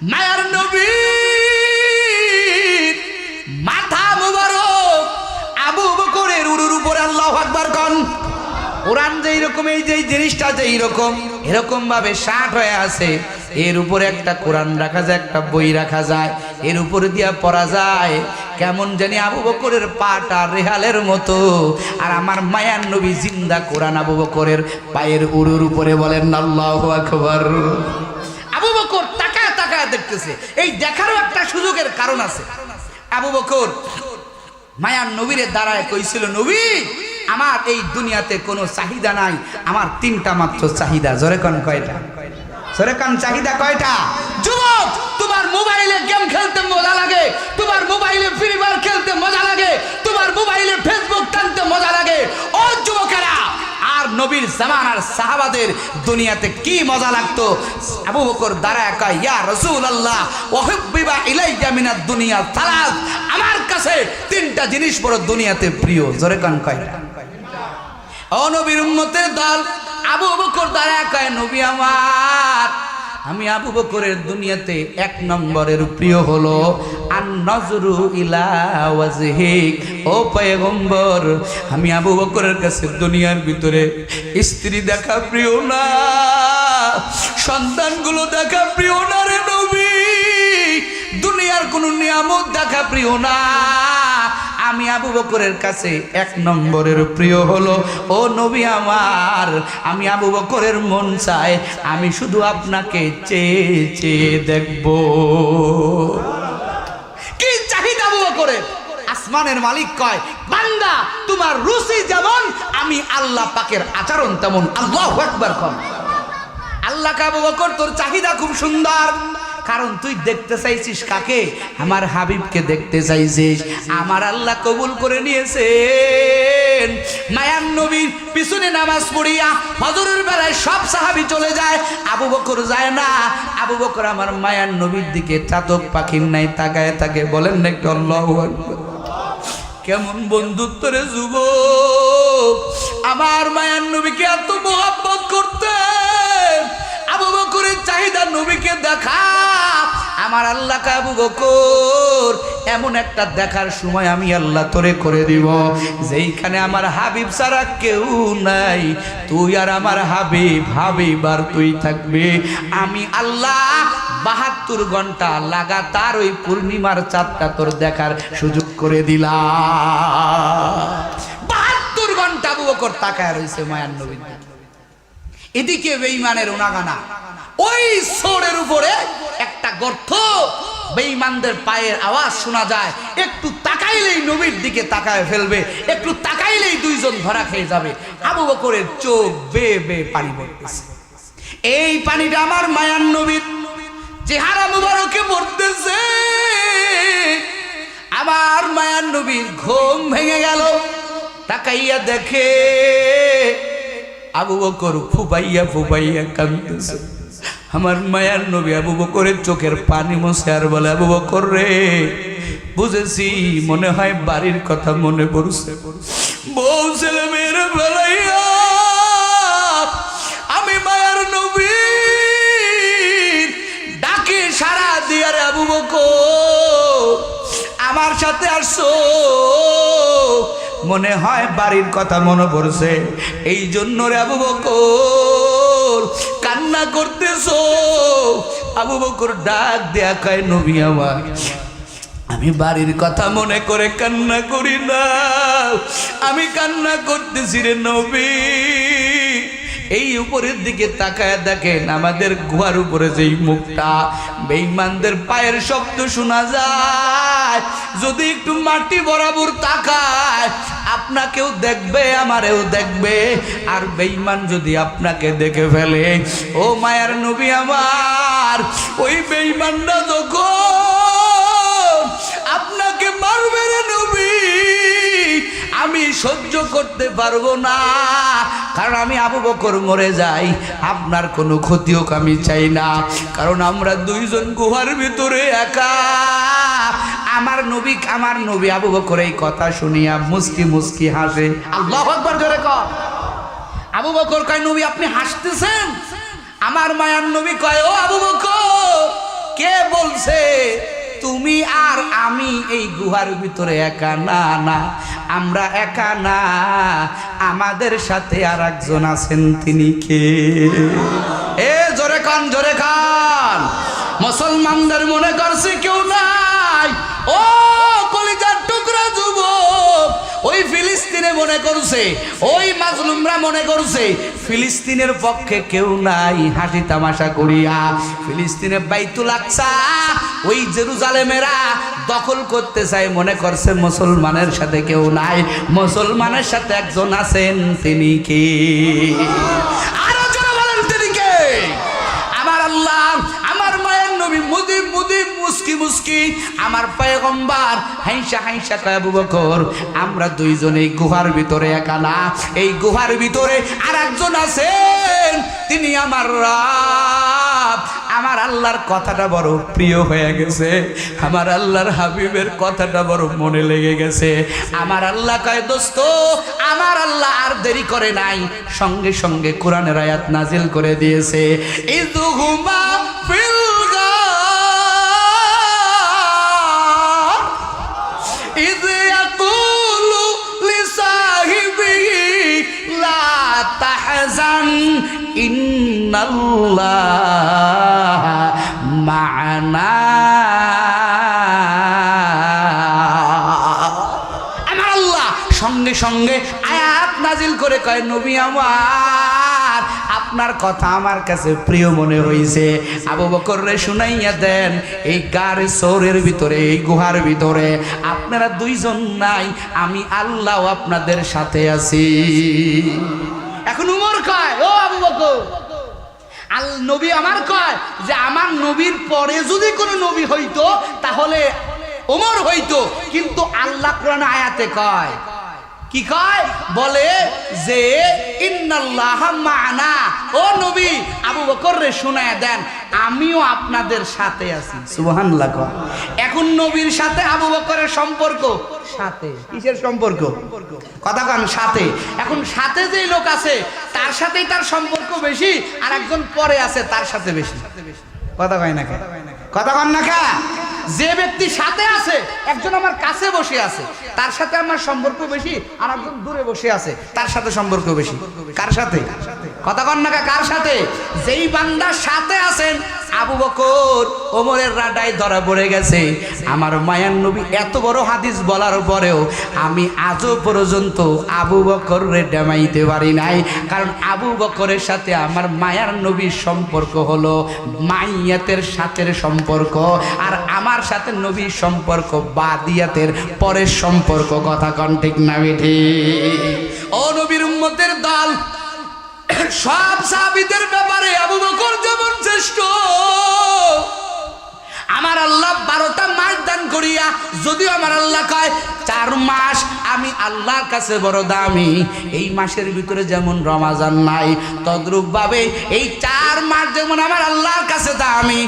মায়ার নবী মাথা মুবারক আবু বকরের উরুর উপরে আল্লাহ আকবার কন। কোরআন যেই রকম, এই যে জিনিসটা যেই রকম, এরকম ভাবে ষাট হয়ে আছে, এর উপরে একটা কোরআন রাখা যায়, একটা বই রাখা যায়, এর উপরে দিয়া পড়া যায়। কেমন জানি আবু বকরের পাটা রেহালের মতো, আর আমার মায়ার নবী জিন্দা কোরআন আবু বকরের পায়ের উড়ুর উপরে বলেন, আল্লাহ আকবার আবু বকর তাকায় তাকায় দেখতেছে এই দেখারও একটা সুযোগের কারণ আছে। আবু বকর মায়ার নবীরে দাঁড়ায় কইছিল, নবী, আমার এই দুনিয়াতে কোনো চাহিদা নাই। আমার তিনটা মাত্র চাহিদা। জোরে কন কয়টা? চাহিদা কয়টা? তোমার মোবাইলে গেম খেলতে মজা লাগে। তোমার মোবাইলে ফ্রি খেলতে মজা লাগে। তোমার মোবাইলে ফেসবুক টানতে মজা লাগে। ও যুবকেরা আর নবীর জামানার সাহাবাদের দুনিয়াতে কি মজা লাগতো? আবু বকর দাঁড়া একা ইয়া রাসূলুল্লাহ ওয়াহিব্বিবা ইলাইয়া মিনাদ দুনিয়া সালাস আমার কাছে তিনটা জিনিস বড় দুনিয়াতে প্রিয়। জোরে কান কয়টা অনবির নবীর উম্মতের দল, আবু বকর দ্বারা একা নবী আমার আমি আবু বকরের দুনিয়াতে এক নম্বরের প্রিয় হলো আন নজরু ইলা ওয়াজহিক ও পয়গম্বর, আমি আবু বকরের কাছে দুনিয়ার ভিতরে স্ত্রী দেখা প্রিয় না, সন্তানগুলো দেখা প্রিয় না রে নবী। দুনিয়ার কোনো নিয়ামত দেখা প্রিয় না। আমি আবু বকরের কাছে এক নম্বরের প্রিয় হলো, ও নবী আমার, আমি আবু বকরের মন চাই, আমি শুধু আপনাকে চেয়ে চেয়ে দেখব। কি চাহিদা আবু বকরের? আসমানের মালিক কয়, বান্দা, তোমার রুচি যেমন, আমি আল্লাহ পাকের আচরণ তেমন। আল্লাহ একবার কম আল্লাহ কাবু বকর, তোর চাহিদা খুব সুন্দর। কারণ তুই দেখতে চাইছিস কাকে? আমার হাবিবকে দেখতে চাইছিস। আমার আল্লাহ কবুল করে নিয়েছে মায়ান নামাজ পড়িয়া সব সাহাবি চলে যায়। আবু বকর যায় না। আবু বকর আমার মায়ান দিকে চাতক নাই তাকে বলেন না একটু কেমন বন্ধুত্ব রে যুব আমার মায়ার নবীকে এত আবু বকরের চাহিদা নবীকে দেখা। আমার আল্লাহ আবু বকর, এমন একটা দেখার সময় আমি আল্লাহ তোরে করে দিব। যেইখানে আমার হাবিব ছাড়া কেউ নাই। তুই আর আমার হাবিব হাবিব আর তুই থাকবে। আমি আল্লাহ বাহাত্তর ঘণ্টা লাগাতার ওই পূর্ণিমার চাঁদটা তোর দেখার সুযোগ করে দিলাম। বাহাত্তর ঘণ্টা আবু বকর তাকায় রয়েছে মায়ার দিকে। এদিকে বেইমানের উনাগানা। ওই সোরের উপরে একটা গর্ত। বেইমানদের পায়ের আওয়াজ শোনা যায়। একটু তাকাইলেই নবীর দিকে তাকায় ফেলবে। একটু তাকাইলেই দুইজন ধরা খেয়ে যাবে। আবু বকরের চোখ বে বে পানি পড়তেছে। এই পানিটা আমার মায়ার নবীর। চেহারা মুবারকে পড়তেছে। আমার মায়ার নবীর ঘুম ভেঙে গেল। তাকাইয়া দেখে আবু বকর ফুবাইয়া ফুবাইয়া কান্দছে আমার মায়ার নবী আবু বকরের চোখের পানি মশে আর বলে, আবু বকর রে, বুঝেছি, মনে হয় বাড়ির কথা মনে পড়ছে। বউ ছেলে মেয়েরা বেলাইয়া মনে হয় বাড়ির কথা মনে পড়ছে। এই জন্য রে আবু বকর, কান্না করতেছ। আবু বকর ডাক দেয়া কয়, নবী আমার, আমি বাড়ির কথা মনে করে কান্না করি না। আমি কান্না করতেছি রে নবী। এই উপরের দিকে তাকায় দেখেন আমাদের গুহার উপরে যেই মুখটা বেইমানদের পায়ের শব্দ শোনা যায়। যদি একটু মাটি বরাবর তাকায়, আপনাকেও দেখবে, আমারেও দেখবে। আর বেইমান যদি আপনাকে দেখে ফেলে, ও মায়ার নবী আমার, ওই বেইমানটা যখন আপনাকে মারবে রে নবী, আমি সহ্য করতে পারব না। কারণ আমি আবু বকর মরে যাই, আপনার কোনো ক্ষতি হোক আমি চাই না। কারণ আমরা দুইজন গুহার ভিতরে একা। আমার নবী আমার নবী আবু বকর এই কথা শুনিয়া মুস্কি মুস্কি হাসে। আল্লাহ একবার জোরে কর। আবু বকর কয়, নবী, আপনি হাসতেছেন? আমার মায়ার নবী কয়, ও আবু বকর, কে বলছে তুমি আর আমি এই গুহার ভিতরে একা না না। আমরা একা না। আমাদের সাথে আর একজন আছেন তিনি কে? এ জোরে খান জোরে কান। মুসলমানদের মনে করছে কেউ নাই। ও ফিলিস্তিনে মনে করছে, ওই মাজলুমরা মনে করছে, ফিলিস্তিনের পক্ষে কেউ নাই হাসি তামাশা করিয়া। ফিলিস্তিনে বাইতুল আকসা, ওই জেরুজালেমেরা দখল করতে চায়, মনে করছে মুসলমানের সাথে কেউ নাই। মুসলমানের সাথে একজন আছেন, তিনি কে? আরও জোরে বলেন, তিনি কে? আমার আল্লাহ নবী মুদিব মুদিব মুস্কি মুস্কি। আমার পয়গম্বর, হাইসা হাইসা, কয় আবু বকর, আমরা দুইজন এই গুহার ভিতরে একা না। এই গুহার ভিতরে আর একজন আছেন, তিনি আমার রাব। আমার আল্লাহর কথাটা বড় প্রিয় হয়ে গেছে। আমার আল্লাহর হাবিবের কথাটা বড় মনে লেগে গেছে। আমার আল্লাহ কয়, দোস্ত, আমার আল্লাহ আর দেরি করে নাই। সঙ্গে সঙ্গে কোরআনের আয়াত নাজিল করে দিয়েছে। ইদুহুমা ফিল ইন্নাল্লাহ মানা। আমার আল্লাহ সঙ্গে সঙ্গে আয়াত নাজিল করে কয়, নবী আমার, আপনার কথা আমার কাছে প্রিয় মনে হয়েছে আবু বকরে শুনাইয়া দেন, এই গার সৌরের ভিতরে, এই গুহার ভিতরে আপনারা দুইজন নাই, আমি আল্লাহ আপনাদের সাথে আছি। এখন আল নবী আমার কয় যে আমার নবীর পরে যদি কোনো নবী হইতো, তাহলে ওমর হইতো। কিন্তু আল্লাহ কোরআন আয়াতে কয়, কি কয়? বলে যে মানা। ও নবী, আবু বকর দেন, আমিও আপনাদের সাথে আছি। এখন নবীর সাথে আবু বকরের সম্পর্ক? সাথে। কিসের সম্পর্ক? কথা কন, সাথে। এখন সাথে যে লোক আছে, তার সাথেই তার সম্পর্ক। বেশি আর একজন পরে আছে তার সাথে বেশি। কথা কয় না কথা কন না? যে ব্যক্তি সাথে আছে, একজন আমার কাছে বসে আছে, তার সাথে আমার সম্পর্ক বেশি আর একজন দূরে বসে আছে, তার সাথে সম্পর্ক বেশি। কার সাথে? কার কন না কে? কার সাথে? যেই বান্দার সাথে আছেন, আবু বকর ওমরের রাডায় ধরা পড়ে গেছে। আমার মায়ান নবী এত বড় হাদিস বলার পরেও আমি আজও পর্যন্ত আবু বকর রে ডেমাইতে পারি নাই। কারণ আবু বকরের সাথে আমার মায়ার নবীর সম্পর্ক হলো মাইয়াতের সাথের সম্পর্ক। আর আমার সাথে নবীর সম্পর্ক বাদিয়াতের পরের সম্পর্ক, কথা কন ঠিক না, বেঠি? ও দল সব সাবিদের ব্যাপারে আবু বকর যেমন শ্রেষ্ঠ। আমার আল্লাহ বারোটা করিয়া যদিও আমার আল্লাহ কয়, চার মাস আমি আল্লাহর কাছে বড় দামি। এই মাসের ভিতরে যেমন রমাজান নাই এই চার মাস যেমন আমার আল্লাহর কাছে দামি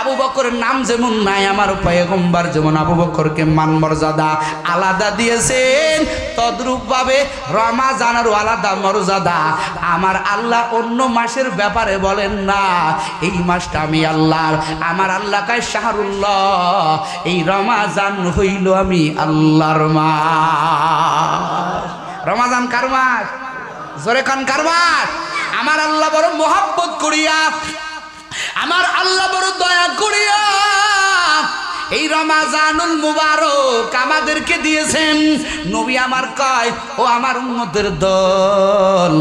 আবু বকরের নাম যেমন নাই, আমার যেমন আবু বকরকে মান মর্যাদা আলাদা দিয়েছেন আলাদা মর্যাদা। আমার আল্লাহ অন্য মাসের ব্যাপারে বলেন না, এই মাসটা আমি আল্লাহর। আমার আল্লাহ কায়, শাহরুল্লাহ এই রমাজান হইল আমি আল্লাহর মা রমাজান কার জোরে খান কার আমার আল্লাহ বড় মোহাব্বত করিয়া, আমার আল্লাহ বড় দয়া করিয়া এই রমাজানুল মুবারক আমাদেরকে দিয়েছেন। নবী আমার কয়, ও আমার উন্মতের দল,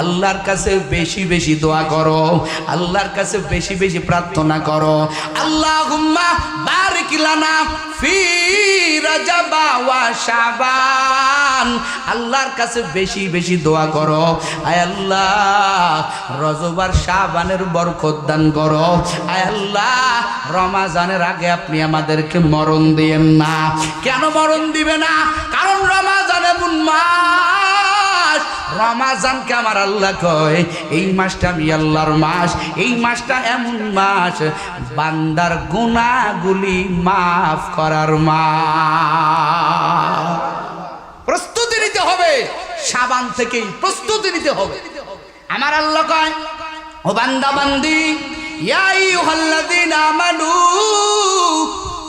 আল্লাহর কাছে বেশি বেশি দোয়া করো, আল্লাহর কাছে বেশি বেশি প্রার্থনা করো। আল্লাহ হুম্মা বারিক লানা ফি রাজাবা ওয়া শাবান। আল্লাহর কাছে বেশি বেশি দোয়া করো। আয় আল্লাহ রজবার শাবানের বরকত দান করো। আয় আল্লাহ, রমাজানের আগে আপনি আমাদেরকে মরণ দিয়েন না। কেন মরণ দিবে না? কারণ রমাজান এমন মাস। রমাজানকে আমার আল্লাহ কয়, এই মাসটা আমি আল্লাহর মাস, এই মাসটা এমন মাস। বান্দার গুণাগুলি মাফ করার মাস। প্রস্তুতি নিতে হবে। সাবান থেকেই প্রস্তুতি নিতে হবে। আমার আল্লাহ কয়, ও বান্দা বান্দি ইয়া আইয়ুহাল্লাযীনা আমানু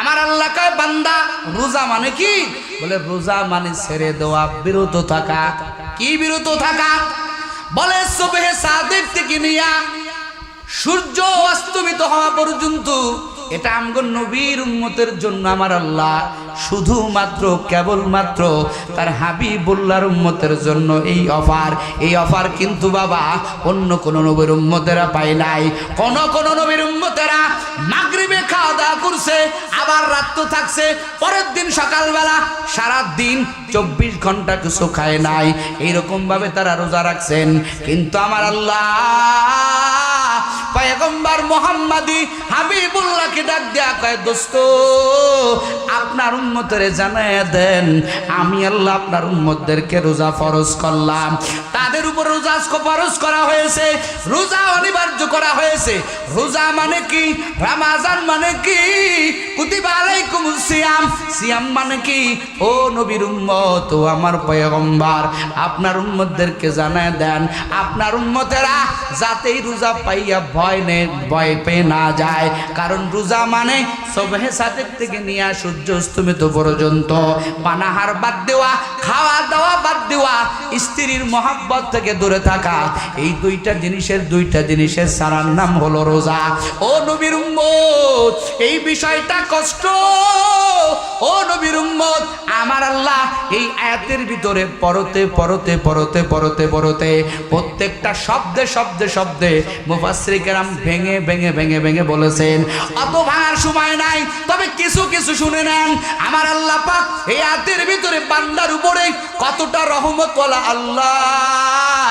আমার আল্লাহ কয়, বান্দা, রোজা মানে কি? বলে, রোজা মানে ছেড়ে দেওয়া, বিরত থাকা। কি বিরত থাকা? বলে, সুবহে সাদেক থেকে নিয়া সূর্য অস্তমিত হওয়া পর্যন্ত এটা আমগর নবীর উম্মতের জন্য আমার আল্লাহ। শুধুমাত্র, কেবলমাত্র তার হাবিবুল্লাহর উম্মতের জন্য এই অফার। এই অফার কিন্তু বাবা, অন্য কোন নবীর উম্মতেরা পায় নাই। কোন কোন নবীর উম্মতেরা মাগরিবে খাওয়া করছে আবার রাত তো থাকছে। পরের দিন সকালবেলা সারা দিন চব্বিশ ঘণ্টা কিছু খায় নাই। এরকম ভাবে তারা রোজা রাখছেন। কিন্তু আমার আল্লাহ পয়গম্বর মোহাম্মদী হাবিবুল্লাহকে ডাক দেয়া কয়, দোস্ত, আপনার উম্মতরে জানায় দেন, আমি আল্লাহ আপনার উম্মতদেরকে রোজা ফরজ করলাম। তাদের উপর রোজা ফরজ করা হয়েছে, রোজা অনিবার্য করা হয়েছে। রোজা মানে কি? রামাজান মানে কি? কুতিবা আলাইকুম সিয়াম। সিয়াম মানে কি? ও নবীর উম্মত, ও আমার পয়গম্বর, আপনার উম্মতদেরকে জানায় দেন। আপনার উম্মতেরা যাতেই রোজা পাইয়া ভয় নে, ভয় পেয়ে না যায়। কারণ রোজা মানে সবহে সাদের থেকে নিয়ে সূর্য অস্তমিত পর্যন্ত। পানাহার বাদ দেওয়া, খাওয়া দাওয়া বাদ দেওয়া, স্ত্রীর মহাব্বত থেকে দূরে থাকা। এই দুইটা জিনিসের দুইটা জিনিসের সারার নাম হলো রোজা। ও নবীর এই বিষয়টা কষ্ট। ও নবীর উম্মত, আমার আল্লাহ এই আয়াতের ভিতরে পরতে পরতে পরতে পরতে পরতে, প্রত্যেকটা শব্দে শব্দে শব্দে মুফাসসির কেরাম ভেঙে ভেঙে ভেঙে ভেঙে বলেছেন অত ভাঙার সময় নাই, তবে কিছু কিছু শুনে নেন, আমার আল্লাহ পাক এই আয়াতের ভিতরে বান্দার উপরে কতটা রহমত বলা আল্লাহ,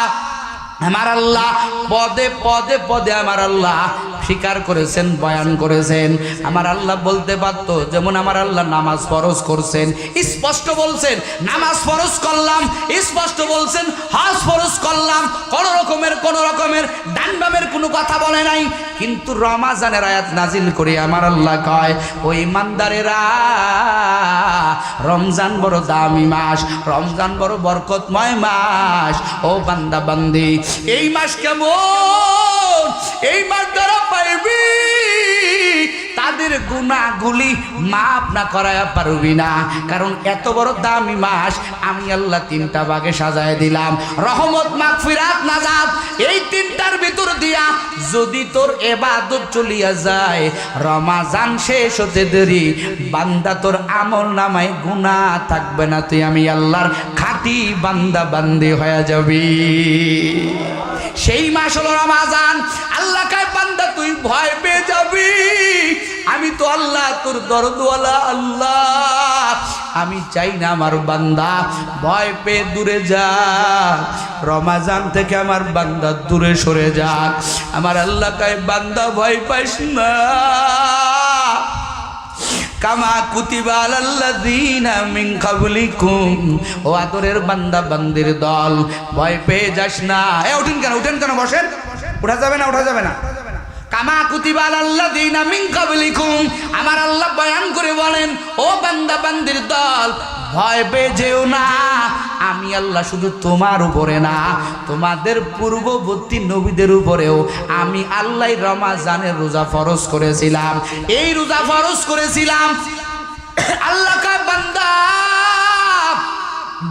আমার আল্লাহ, পদে পদে পদে আমার আল্লাহ স্বীকার করেছেন, বয়ান করেছেন। আমার আল্লাহ বলতে পারতো যেমন আমার আল্লাহ নামাজ ফরজ করছেন। স্পষ্ট বলছেন, নামাজ ফরজ করলাম, স্পষ্ট বলছেন, হজ ফরজ করলাম, কোন রকমের কোন রকমের ডান বামের কোনো কথা বলে নাই। কিন্তু রমাজানের আয়াত নাজিল করে আমার আল্লাহ কয়, ওই ইমানদারেরা, রমজান বড় দামি মাস, রমজান বড় বরকতময় মাস। ও বান্দা বান্দি, এই মাস কেমন? এই মাস দ্বারা পাইবি তাদের গুণাগুলি মাপ না করায় পারবি না। কারণ এত বড় দামি মাস, আমি আল্লাহ তিনটা ভাগে সাজায় দিলাম। রহমত, মাগফিরাত, নাজাত, এই তিনটার ভিতর দিয়া যদি তোর এবাদত চলিয়া যায়, রমাজান শেষ হতে দেরি, বান্দা তোর আমল নামায় গুণা থাকবে না, তুই আমি আল্লাহর খাঁটি বান্দা বান্দি হয়ে যাবি। সেই মাস হলো রমাজান। আল্লাহ তুই ভয় পেয়ে যাবি। আমি তো আল্লাহ, তোর দরদওয়ালা আল্লাহ। আমি চাই না আমার বান্দা ভয় পেয়ে দূরে যা রমাজান থেকে আমার বান্দা দূরে সরে যাক। আমার আল্লাহ কায়, বান্দা, ভয় পাইস না। কামা কুতিবা আলাল্লাযীনা মিন কাবলিকুম ও আদরের বান্দা, বান্দির দল, ভয় পেয়ে যাস না। এ, উঠেন কেন উঠেন কেন, বসেন। উঠা যাবে না, উঠা যাবে না। কামা কুতিবা আলাল্লাযীনা মিন কাবলিকুম আমার আল্লাহ বয়ান করে বলেন, ও বান্দা, বান্দির দল, ভয় পেয়ে না। আমি আল্লাহ শুধু তোমার উপরে না, তোমাদের পূর্ববর্তী নবীদের উপরেও আমি আল্লাহ রমাজানের রোজা ফরজ করেছিলাম। এই রোজা ফরজ করেছিলাম। আল্লাহ কা বান্দা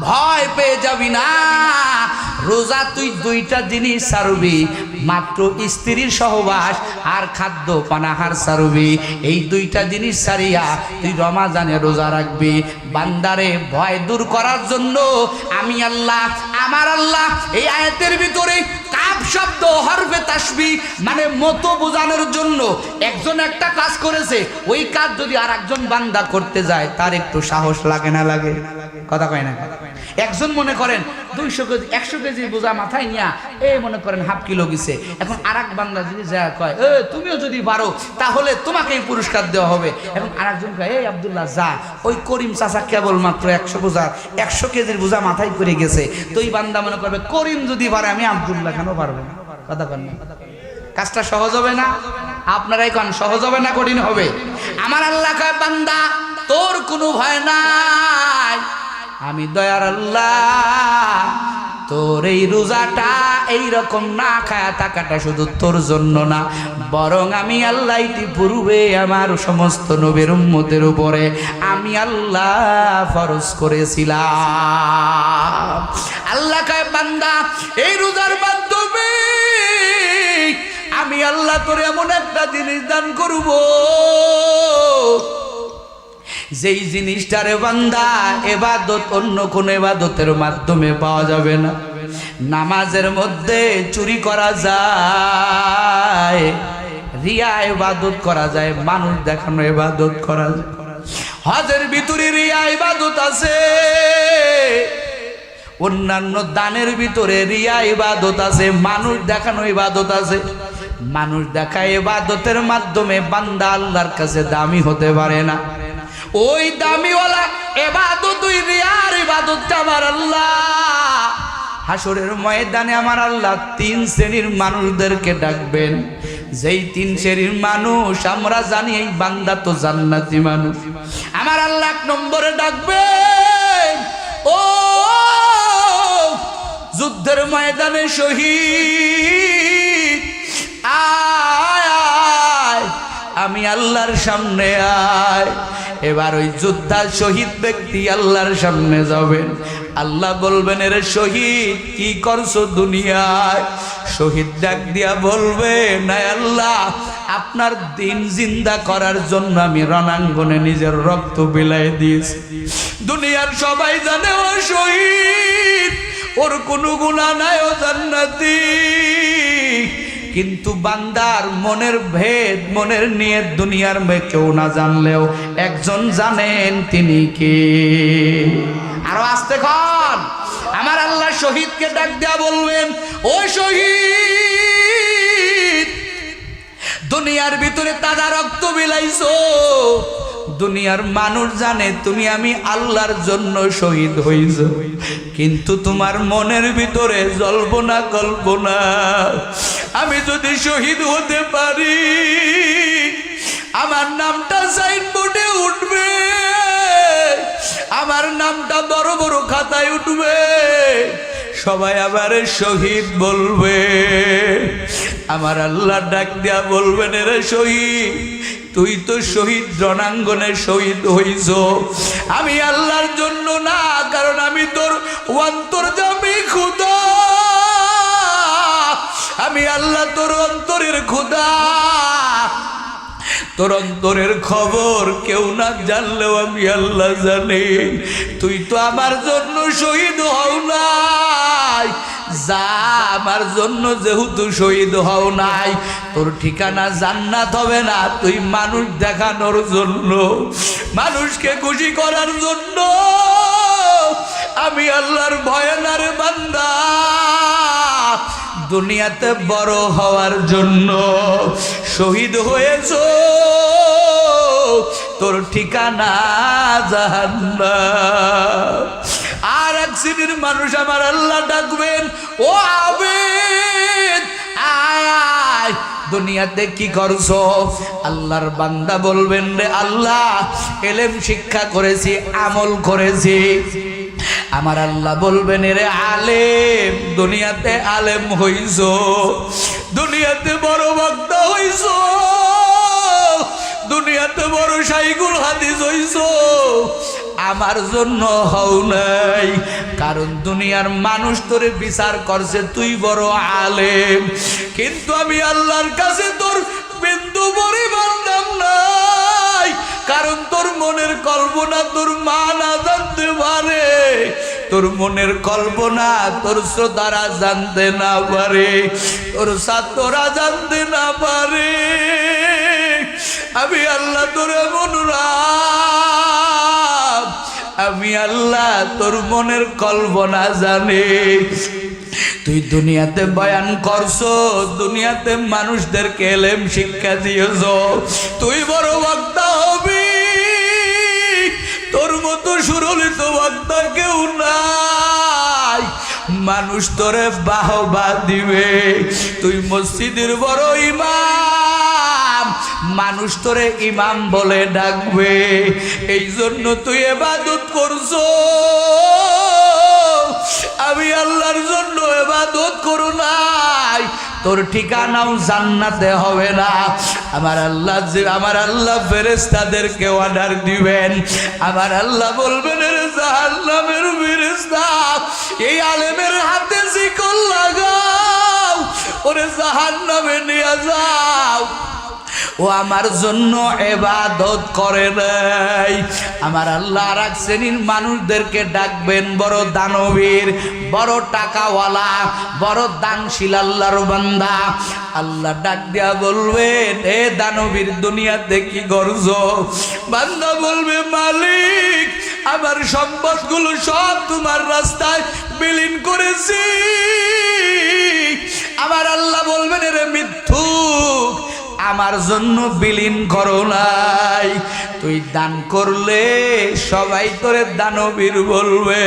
ভয় পেয়ে যাবি না। রোজা তুই দুইটা জিনিস সারবি, মাত্র স্ত্রীর সহবাস আর খাদ্য পানাহার সারবি। এই দুইটা জিনিস সারিয়া তুই রমাজানে রোজা রাখবি। বান্দারে ভয় দূর করার জন্য আমি আল্লাহ, আমার আল্লাহ এই আয়াতের ভিতরে কাপ শব্দ, হরফে তাসবি মানে মতো বোঝানোর জন্য একজন একটা কাজ করেছে। ওই কাজ যদি আর একজন বান্দা করতে যায়, তার একটু সাহস লাগে না লাগে? কথা কয় না? একজন মনে করেন দুইশো কেজি, একশো কেজি বোঝা মাথায় নিয়া, এ মনে করেন হাফ কিলো গেছে। এখন আর এক বাংলা যদি যা কয়, এ, তুমিও যদি পারো, তাহলে তোমাকেই পুরস্কার দেওয়া হবে। এখন আর একজন কয় এই আবদুল্লাহ, যা। ওই করিম চাচা কেবল মাত্র একশো বোঝা, একশো কেজির বোঝা মাথায় করে গেছে। তো এই বান্দা মনে করবে, করিম যদি পারে, আমি আবদুল্লাহ কেন পারব না? কথা কন কাজটা সহজ হবে না? আপনারাই কন, সহজ হবে না কঠিন হবে? আমার আল্লাহ কয়, বান্দা, তোর কোনো ভয় নাই। আমি দয়ার আল্লাহ, তোর এই রোজাটা এইরকম না খায়া থাকাটা শুধু তোর জন্য না, বরং আমি আল্লাহ পূর্বে আমার সমস্ত নবীর উম্মতের উপরে আমি আল্লাহ ফরজ করেছিলাম। আল্লাহ কয়, বান্দা, এই রোজার মাধ্যমে আমি আল্লাহ তোর এমন একটা জিনিস দান করব যেই জিনিসটারে বান্দা এবাদত অন্য কোন এবাদতের মাধ্যমে পাওয়া যাবে না। নামাজের মধ্যে চুরি করা যায়, রিয়া এবাদত করা যায়, মানুষ দেখানো এবাদত করা যায়। হজের ভিতরে রিয়া ইবাদত আছে, অন্যান্য দানের ভিতরে রিয়া ইবাদত আছে, মানুষ দেখানো ইবাদত আছে। মানুষ দেখা ইবাদতের মাধ্যমে বান্দা আল্লাহর কাছে দামি হতে পারে না। ওই দামিওয়ালা এবাদত, ওই রিয়ার ইবাদতটা আমার আল্লাহ। হাসরের ময়দানে আমার আল্লাহ তিন শ্রেণির মানুষদেরকে ডাকবেন। যেই তিন শ্রেণির মানুষ, আমরা জানি এই বান্দা তো জান্নাতি মানুষ। আমার আল্লাহ এক নম্বরে ডাকবেন। ও, যুদ্ধের ময়দানে শহীদ। আয়। আমি আল্লাহর সামনে আয়। এবার ওই যোদ্ধা শহীদ ব্যক্তি আল্লাহর সামনে যাবেন আল্লাহ বলবেন, এর শহীদ, কি করছ দুনিয়ায়? শহীদ ডাক দিয়া বলবে, না আল্লাহ, আপনার দিন জিন্দা করার জন্য আমি রণাঙ্গনে নিজের রক্ত বিলাই দিয়েছি। দুনিয়ার সবাই জানে ও শহীদ, ওর কোনো গুণা নাই ও জান্নাতি। কিন্তু বান্দার মনের ভেদ, মনের নিয়ে দুনিয়ার মেয়ে কেউ না জানলেও একজন জানেন তিনি কে। আরও আসতে খন। আমার আল্লাহ শহীদকে ডাক দেয়া বলবেন, ও শহীদ, দুনিয়ার ভিতরে তাজা রক্ত বিলাইছো। দুনিয়ার মানুষ জানে তুমি আমি আল্লাহর জন্য শহীদ হইছ। কিন্তু তোমার মনের ভিতরে জল্পনা কল্পনা, আমি যদি শহীদ হতে পারি, আমার নামটা সাইনবোর্ডে উঠবে, আমার নামটা বড় বড় খাতায় উঠবে, সবাই আবার শহীদ বলবে। আমার আল্লাহ ডাক দিয়া বলবেন রে শহীদ তুই তো শহীদ, রণাঙ্গনে শহীদ হইছ। আমি আল্লাহর জন্য না, কারণ আমি তোর অন্তর যাবি খুদা আমি আল্লাহ তোর অন্তরের খুদা তোর অন্তরের খবর কেউ না জানলেও আমি আল্লাহ জানি তুই তো আমার জন্য শহীদ হও নাই। যা আমার জন্য যেহেতু শহীদ হও নাই, তোর ঠিকানা জান্নাত হবে না, তুই মানুষ দেখানোর জন্য, মানুষকে খুশি করার জন্য। আমি আল্লাহর ভয়ানার বান্দা, দুনিয়াতে বড় হওয়ার জন্য শহীদ হয়েছ। তোর ঠিকানা জাহান্না আর এক শ্রেণির মানুষ আমার আল্লাহ ডাকবেন, ও আবেদ দুনিয়াতে কি করছ? আল্লাহর বান্দা বলবেন, রে আল্লাহ, এলেম শিক্ষা করেছি, আমল করেছি। আমার আল্লাহ বলবেন, রে আলেম, দুনিয়াতে আলেম হইছ, দুনিয়াতে বড় বক্তা হইছ। দুনিয়াতে বড় সাইকুল হাদিস হইছ। আমার জন্য হও নাই, কারণ দুনিয়ার মানুষ তোরে বিচার করছে, তুই বড় আলেম। কিন্তু আমি আল্লাহর কাছে তোর বিন্দু পরিমাণ দাম নাই। কারণ তোর মনের কল্পনা তোর মা না জানতে পারে। তোর মনের কল্পনা তোর শ্রোতারা জানতে না পারে। তোর ছাত্ররা জানতে না পারে। আমি আল্লাহ তোর মনোরাম আমি আল্লাহ তোর মনের কল্পনা জানি। তুই দুনিয়াতে বয়ান করছ, দুনিয়াতে মানুষদেরকে এলেম শিক্ষা দিয়েছ। তুই বড় বক্তা তোর মতো সুরলিত বক্তা কেউ নাই। মানুষ তোরে বাহবা দিবে। তুই মসজিদের বড় ইমাম। মানুষ তোরে ইমাম বলে ডাকবে। এই জন্য তুই এবাদত করছ। আমি আল্লাহর জন্য এবাদত করো নাই। তোর ঠিকানাও জান্নাতে হবে না। আমার আল্লাহ আমার আল্লাহ ফেরেস্তাদেরকে অর্ডার দিবেন। আমার আল্লাহ বলবেন এই আলেমের হাতে শিকল লাগাও। ওরে জাহান্নামে নিয়ে যাও। ও আমার জন্য এবাদত করে নাই। আমার আল্লাহ এক শ্রেণির মানুষদেরকে ডাকবেন, বড় দানবীর, বড় টাকাওয়ালা, বড় দানশীল আল্লাহর বান্দা। আল্লাহ ডাক দিয়া বলবেন এ দানবীর দুনিয়াতে কি গর্জ বান্দা বলবে, মালিক, আমার সম্পদগুলো সব তোমার রাস্তায় বিলীন করেছি। আমার আল্লাহ বলবেন রে মিথ্যুক আমার জন্য বিলীন করো নাই। তুই দান করলে সবাই তোরে দানবীর বলবে।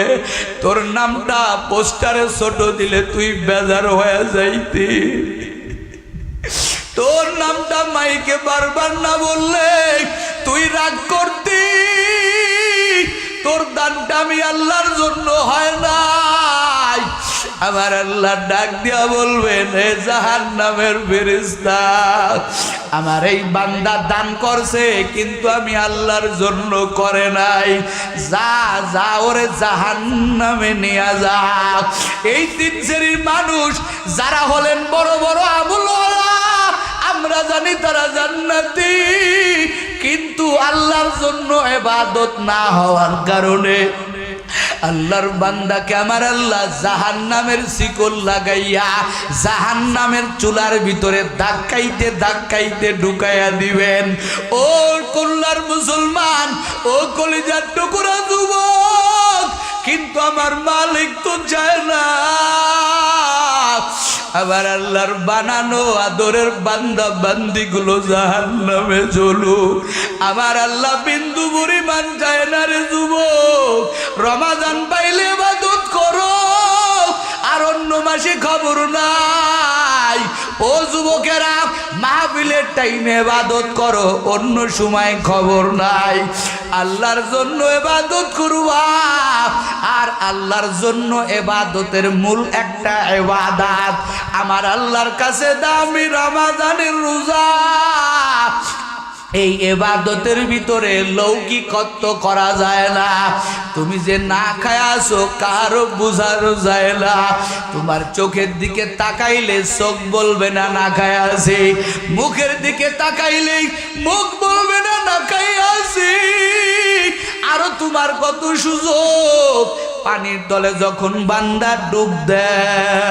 তোর নামটা পোস্টারে ছোট দিলে তুই বেজার হয়ে যাইতি। তোর নামটা মাইকে বারবার না বললে তুই রাগ করতি। তোর দানটা আমি আল্লাহর জন্য হয় নাই আমার আল্লাহ ডাক দিয়া বলবেন হে জাহান নামের ফেরিস্তা আমার এই বান্দা দান করছে, কিন্তু আমি আল্লাহর জন্য করে নাই। যা যা, ওরে জাহান নামে নিয়ে যা। এই তিন শ্রেণির মানুষ, যারা হলেন বড় বড় আমুল আমরা জানি তারা জান্নাতি, কিন্তু আল্লাহর জন্য এবাদত না হওয়ার কারণে আল্লাহর বান্দাকে আমার আল্লাহ জাহান নামের শিকল লাগাইয়া জাহান নামের চুলার ভিতরে ধাক্কাইতে ধাক্কাইতে ঢুকাইয়া দিবেন। ও কল্লার মুসলমান, ও কলিজার টুকুরা যুবক, কিন্তু আমার মালিক তো চায় না। আবার আল্লাহর বানানো আদরের বান্দা বান্দি গুলো জাহান নামে চলু আমার আল্লাহ বিন্দু বুড়ি মান যায় না রে যুবক। রমাজান পাইলে মাদুত করো, আর অন্য মাসে খবর নাই। ও মাহফিলের টাইমে এবাদত করো, অন্য সময় খবর নাই। আল্লাহর জন্য এবাদত করবা, আর আল্লাহর জন্য এবাদতের মূল একটা এবাদাত আমার আল্লাহর কাছে দামি রামাজানের রোজা এই এবাদতের ভিতরে লৌকিকত্ব করা যায় না। তুমি যে না খায় আসো কারও বুঝানো যায় না। তোমার চোখের দিকে তাকাইলে চোখ বলবে না না খায় আসে মুখের দিকে তাকাইলেই মুখ বলবে না না খাই আসি আরও তোমার কত সুযোগ? পানির দলে যখন বান্দা ডুব দেয়।